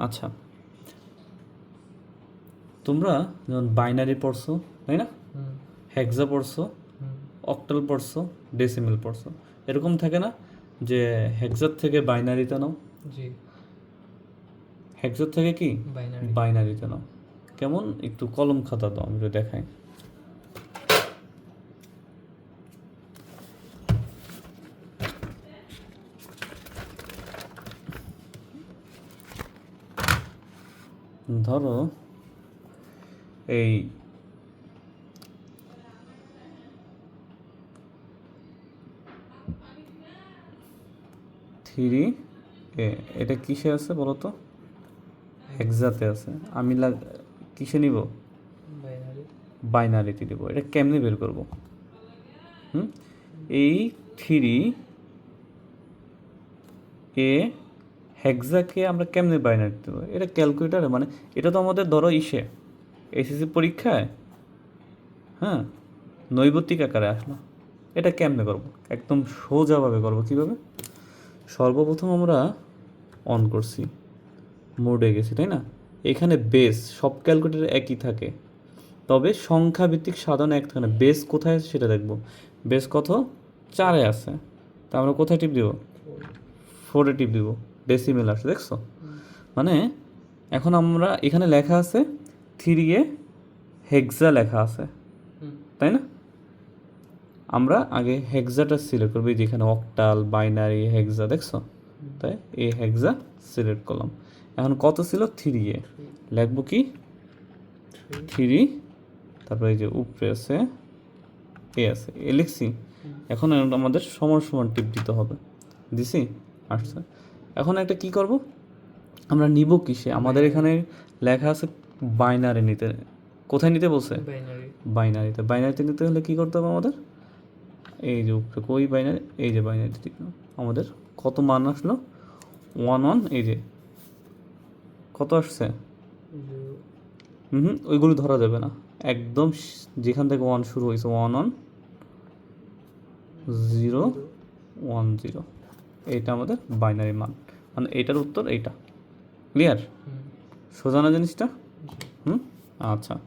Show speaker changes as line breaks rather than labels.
আচ্ছা। তোমরা যেমন বাইনারি পড়ছো তাই না? হ্যাকজা পড়ছো অক্টাল পড়ছো ডেসিমেল পড়ছো। এরকম থাকে না যে হেক্সার থেকে বাইনারিতে নাও?
জি।
হেক্সার থেকে কি? বাইনারিতে নাও। কেমন? একটু কলম খাতা দাও আমি দেখাই। ধরো এই থ্রি এ এটা কিসে আছে বলো তো? হেক্সাতে আছে। আমি লাগ কিসে নিব?
বাইনারি
বাইনারিতে দেবো। এটা কেমনে বের করব? হুম? এই থ্রি এ হেক্সাকে আমরা কেমনে বাইনারি দেবো এটা ক্যালকুলেটারে মানে এটা তো আমাদের ধরো ইসে। এসএসসি পরীক্ষায় হ্যাঁ নৈবত্তিক আকারে আসলো। এটা কেমনে করব? একদম সোজাভাবে করব কীভাবে? সর্বপ্রথম আমরা অন করছি। মোডে গেছি, তাই না? এখানে বেস সব ক্যালকুলেটার একই থাকে। তবে সংখ্যা ভিত্তিক সাধারণ এক থাকে না বেস কোথায় আছে সেটা দেখব। বেস কত? চারে আছে। তা আমরা কোথায় টিপ দিব? ফোরে টিপ দিব। ডেসিমেল আসছে দেখছ? মানে এখন আমরা এখানে লেখা আছে থ্রি এ হেক্সা লেখা আছে তাই না? আমরা আগে হেক্সাটা সিলেক্ট করব যেখানে অক্টাল বাইনারি হেক্সা দেখছ? তাই এই হেক্সা সিলেক্ট করলাম। এখন কত ছিল? থ্রি এ। লিখব কি? থ্রি। তারপরে এই যে উপরে আছে এ আছে এ লিখছি। এখন আমাদের সমান সমান টিপ দিতে হবে। দিছি? আসছে। এখন একটা কি করব? আমরা নিব কিসে? আমাদের এখানে লেখা আছে বাইনারি নিতে। কোথায় নিতে বলছে? বাইনারিতে বাইনারিতে নিতে হলে কি করতে হবে আমাদের? এই যে উপরে কই বাইনারি এই যে বাইনারিতে। আমাদের কত মান আসলো? ওয়ান ওয়ান এই যে। কত আসছে? হুম হুম, ওইগুলো ধরা যাবে না। একদম যেখান থেকে ওয়ান শুরু হয়েছে one one zero one zero এইটা আমাদের বাইনারি মান। মানে এটার উত্তর এইটা। ক্লিয়ার সোজানা জিনিসটা? হুম? আচ্ছা।